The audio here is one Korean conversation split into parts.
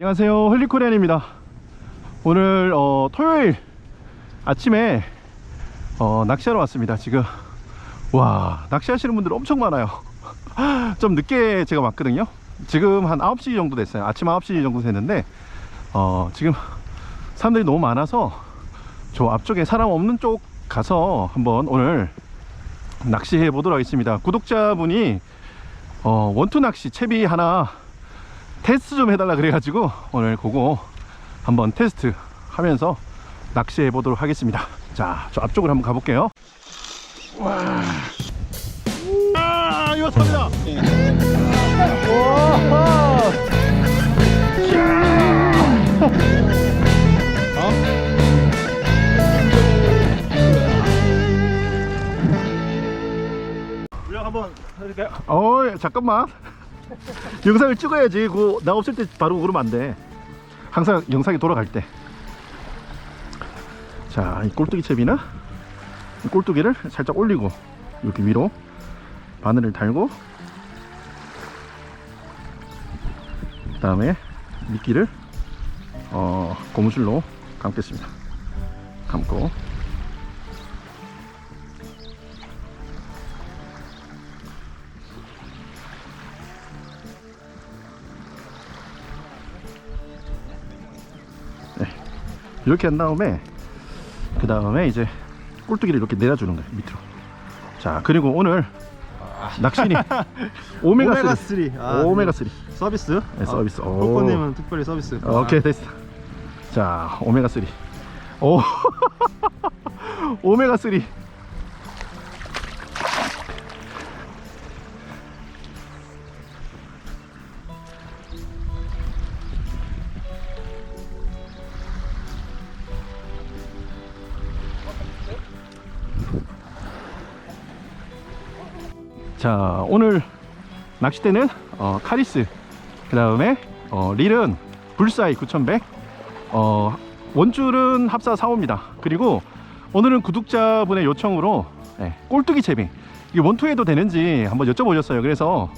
안녕하세요. 홀리코리안입니다. 오늘 어, 토요일 아침에 어, 낚시하러 왔습니다 지금. 와 낚시하시는 분들 엄청 많아요. 좀 늦게 제가 왔거든요. 지금 한 9시 정도 됐어요. 아침 9시 정도 됐는데 어, 지금 사람들이 너무 많아서 저 앞쪽에 사람 없는 쪽 가서 한번 오늘 낚시해 보도록 하겠습니다. 구독자분이 어, 원투 낚시 채비 하나 테스트 좀 해달라 그래가지고 오늘 그거 한번 테스트 하면서 낚시해 보도록 하겠습니다 자 저 앞쪽으로 한번 가볼게요 와. 아 이거 탑니다 와. 물량 한번 해드릴까요? 어 잠깐만 영상을 찍어야지. 그 나 없을 때 바로 그러면 안돼. 항상 영상이 돌아갈 때 자 이 꼴뚜기 채비나? 이 꼴뚜기를 살짝 올리고 이렇게 위로 바늘을 달고 그 다음에 미끼를 어, 고무줄로 감겠습니다. 감고 이렇게 한 다음에 그 다음에 이제 꼴뚜기를 이렇게 내려주는 거예요 밑으로 자 그리고 오늘 낚시니 오메가 3 오메가 3. 아, 오메가 3 서비스? 네, 서비스. 오. 코코님은 특별히 서비스. 오케이 됐어 자 오메가 3오 오메가 3 자 오늘 낚싯대는 어, 카리스 그 다음에 어, 릴은 불사이 9100 어, 원줄은 합사 4호입니다. 그리고 오늘은 구독자분의 요청으로 예, 꼴뚜기 채비. 이게 원투에도 되는지 한번 여쭤보셨어요. 그래서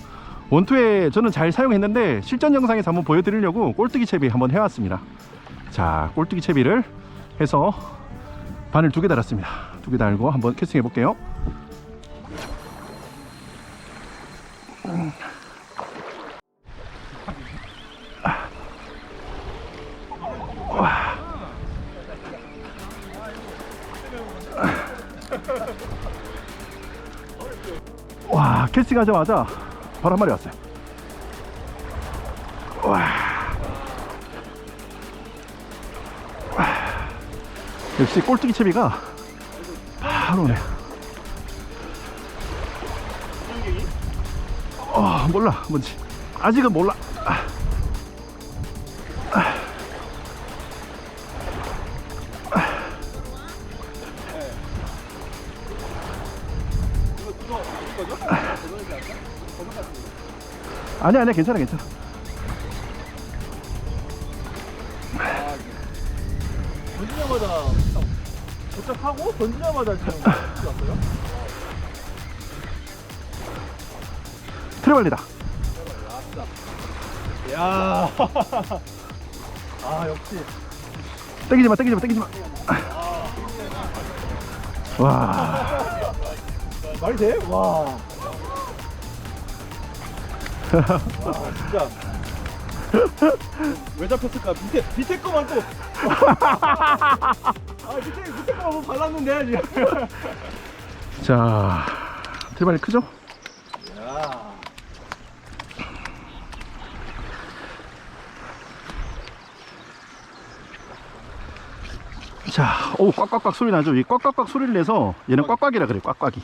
원투에 저는 잘 사용했는데 실전 영상에서 한번 보여드리려고 꼴뚜기 채비 한번 해왔습니다. 자 꼴뚜기 채비를 해서 바늘 두 개 달았습니다. 두 개 달고 한번 캐스팅 해볼게요 캐스팅 하자마자 바로 한 마리 왔어요 와. 와. 역시 꼴뚜기 채비가 바로 오네 어 몰라 뭔지 아직은 몰라 아. 아니 아니야 괜찮아 괜찮아 던지자마자 도착하고 던지자마자 지금 왔어요? 트레발리다 야. 아 역시. 땡기지 마 땡기지 마 땡기지 마 와 말이 돼? 와. 아 진짜. 왜 잡혔을까? 밑에 밑에 거만 또. 아 밑에 밑에 거만 뭐 발랐는데. 자 트레발리 크죠? 야. 자, 오 꽉꽉꽉 소리 나죠? 이 꽉꽉꽉 소리를 내서 얘는 꽉꽉이라 그래, 꽉꽉이.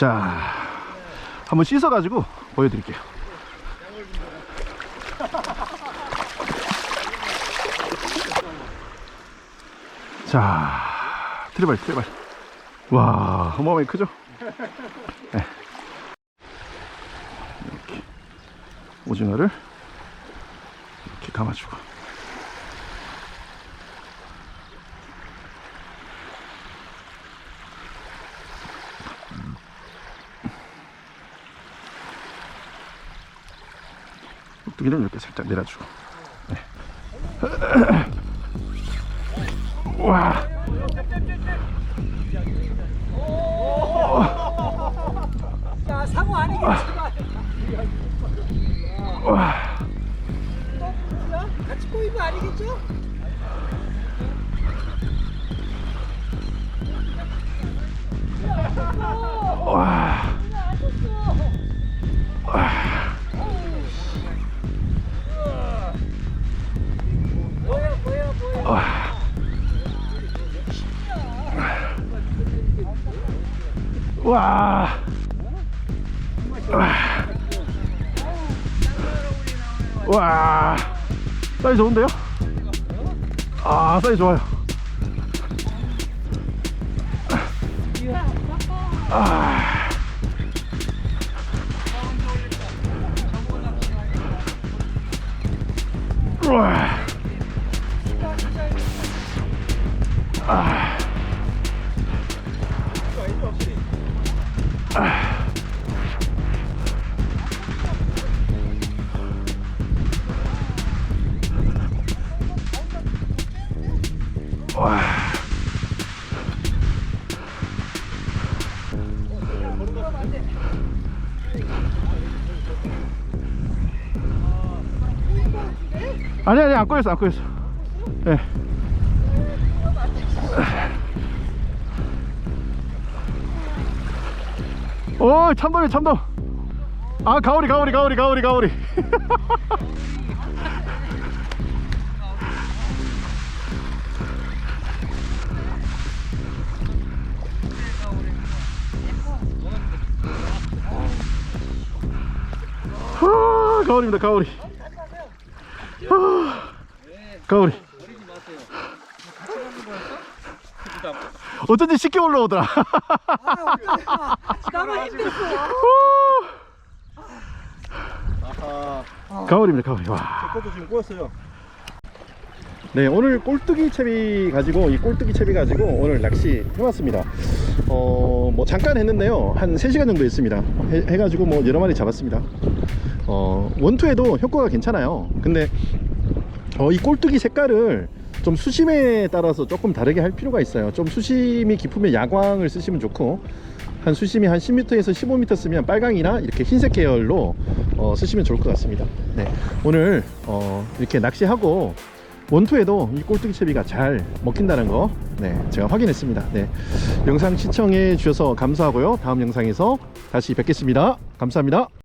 자, 한번 씻어 가지고 보여드릴게요. 자, 트레발, 트레발. 와, 어마어마하게 크죠? 네. 이렇게 오징어를 이렇게 감아주고 꼴뚜기를 이렇게 살짝 내려주고 네. 와 야, 상어 아니겠지? 와. 같이 꼬인 거 아니겠죠? 와. 와. 와. 사이즈 좋은데요? 아, 사이즈 좋아요. 아. 와. 아니 아니 안 꺼였어 안 꺼였어. 예. 오 참돔이 참돔. 아 가오리 가오리 가오리 가오리 가오리. 아, 가오리입니다 가오리. 아, 가오리. 어쩐지 쉽게 올라오더라. 나만 힘들어. 아하. 가오리입니다 가오리. 와. 제 것도 지금 꼬였어요. 네 오늘 꼴뚜기 채비 가지고 이 꼴뚜기 채비 가지고 오늘 낚시 해왔습니다 어 뭐 잠깐 했는데요 한 3시간 정도 했습니다 해, 해가지고 뭐 여러 마리 잡았습니다 어 원투에도 효과가 괜찮아요 근데 어, 이 꼴뚜기 색깔을 좀 수심에 따라서 조금 다르게 할 필요가 있어요. 좀 수심이 깊으면 야광을 쓰시면 좋고 한 수심이 한 10m에서 15m 쓰면 빨강이나 이렇게 흰색 계열로 어, 쓰시면 좋을 것 같습니다. 네. 오늘 어, 이렇게 낚시하고 원투에도 이 꼴뚜기 채비가 잘 먹힌다는 거 네, 제가 확인했습니다. 네, 영상 시청해 주셔서 감사하고요. 다음 영상에서 다시 뵙겠습니다. 감사합니다